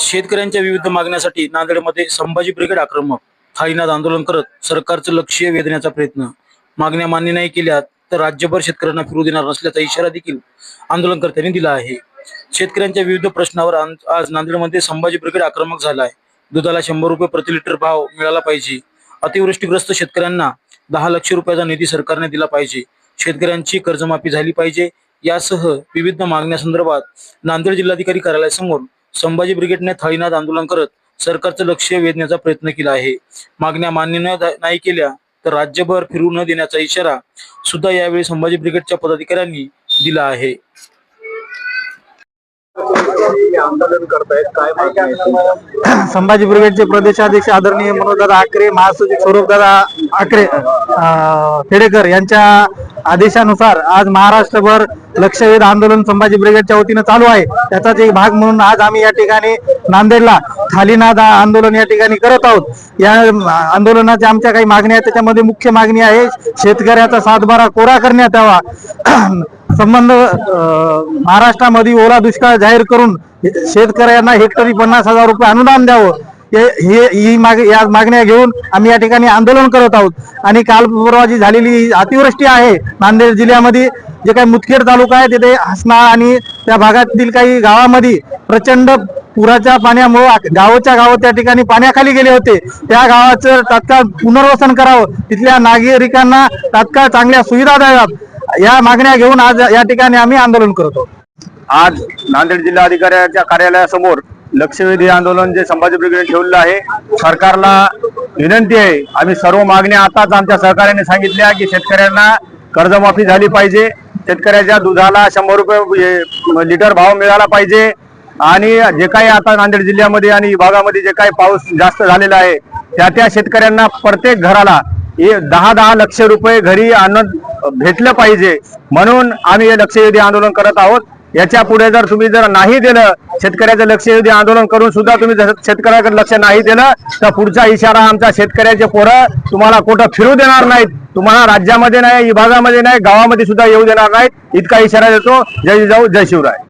शेतकऱ्यांच्या विविध मागण्यासाठी नांदेडमध्ये संभाजी ब्रिगेड आक्रमक थाळीनाद आंदोलन करत सरकारचं लक्ष वेधण्याचा प्रयत्न. मागण्या मान्य नाही केल्या तर राज्यभर शेतकऱ्यांना फिरू देणार नसल्याचा इशारा देखील आंदोलनकर्त्यांनी दिला आहे. शेतकऱ्यांच्या विविध प्रश्नावर आज नांदेडमध्ये संभाजी ब्रिगेड आक्रमक झाला आहे दुधाला शंभर रुपये प्रति लिटर भाव मिळाला पाहिजे. अतिवृष्टीग्रस्त शेतकऱ्यांना दहा लक्ष रुपयाचा निधी सरकारने दिला पाहिजे. शेतकऱ्यांची कर्जमाफी झाली पाहिजे. यासह विविध मागण्यासंदर्भात नांदेड जिल्हाधिकारी कार्यालयासमोर संभाजी ब्रिगेडने थाळीनाद आंदोलन करत सरकारचं लक्ष वेधण्याचा प्रयत्न केला आहे. मागण्या मान्य न नाही केल्या तर राज्यभर फिरू न देण्याचा इशारा सुद्धा यावेळी संभाजी ब्रिगेडच्या पदाधिकाऱ्यांनी दिला आहे. संभाजी ब्रिगेडचे प्रदेशाध्यक्ष आदरणीय मनोजदादा आकरे महासचिव स्वरूपदादा आकरे खेडेकर यांच्या आदेशानुसार आज महाराष्ट्रभर लक्षवेध आंदोलन संभाजी ब्रिगेडच्या वतीनं चालू आहे. त्याचाच एक भाग म्हणून आज आम्ही या ठिकाणी नांदेडला थालीनाद आंदोलन या ठिकाणी करत आहोत. या आंदोलनाच्या आमच्या काही मागण्या आहेत त्याच्यामध्ये मुख्य मागणी आहे शेतकऱ्याचा सातबारा कोरा करण्यात यावा. संबंध महाराष्ट्रामध्ये ओला दुष्काळ जाहीर करून शेतकऱ्यांना हेक्टरी पन्नास हजार रुपये अनुदान द्यावं. हे- ही माग या मागण्या घेऊन आम्ही या ठिकाणी आंदोलन करत आहोत. आणि काल परवा जी झालेली अतिवृष्टी आहे नांदेड जिल्ह्यामध्ये. जे काही मुदखेड तालुका आहे तिथे हसना आणि त्या भागातील काही गावामध्ये प्रचंड पुराच्या पाण्यामुळे गावच्या गाव त्या ठिकाणी पाण्याखाली गेले होते. त्या गावाचं तात्काळ पुनर्वसन करावं. तिथल्या नागरिकांना तात्काळ चांगल्या सुविधा द्याव्यात. या मागण्या घेऊन आज या ठिकाणी आम्ही आंदोलन करतो आज नांदेड जिल्हाधिकाऱ्याच्या कार्यालयासमोर लक्षवेधी आंदोलन जे संभाजी ब्रिगेड ठेवलेलं आहे सरकारला विनंती आहे. आम्ही सर्व मागण्या आताच आमच्या सहकार्याने सांगितल्या की शेतकऱ्यांना कर्जमाफी झाली पाहिजे. शेतकऱ्याच्या दुधाला शंभर रुपये म्हणजे, लिटर भाव मिळाला पाहिजे. आणि जे काही आता नांदेड जिल्ह्यामध्ये आणि विभागामध्ये जे काही पाऊस जास्त झालेला आहे त्या त्या शेतकऱ्यांना प्रत्येक घराला हे दहा दहा लक्ष रुपये घरी आणून भेटलं पाहिजे. म्हणून आम्ही हे लक्षवेधी आंदोलन करत आहोत. याच्यापुढे जर तुम्ही जर नाही दिलं शेतकऱ्याचं लक्ष आंदोलन करून सुद्धा तुम्ही जर शेतकऱ्याकडे लक्ष नाही दिलं तर पुढचा इशारा आमचा शेतकऱ्याचे पोरं तुम्हाला कुठं फिरू देणार नाहीत. तुम्हाला राज्यामध्ये नाही विभागामध्ये नाही गावामध्ये सुद्धा येऊ देणार नाहीत. इतका इशारा देतो. जय जाऊ जय शिवराय.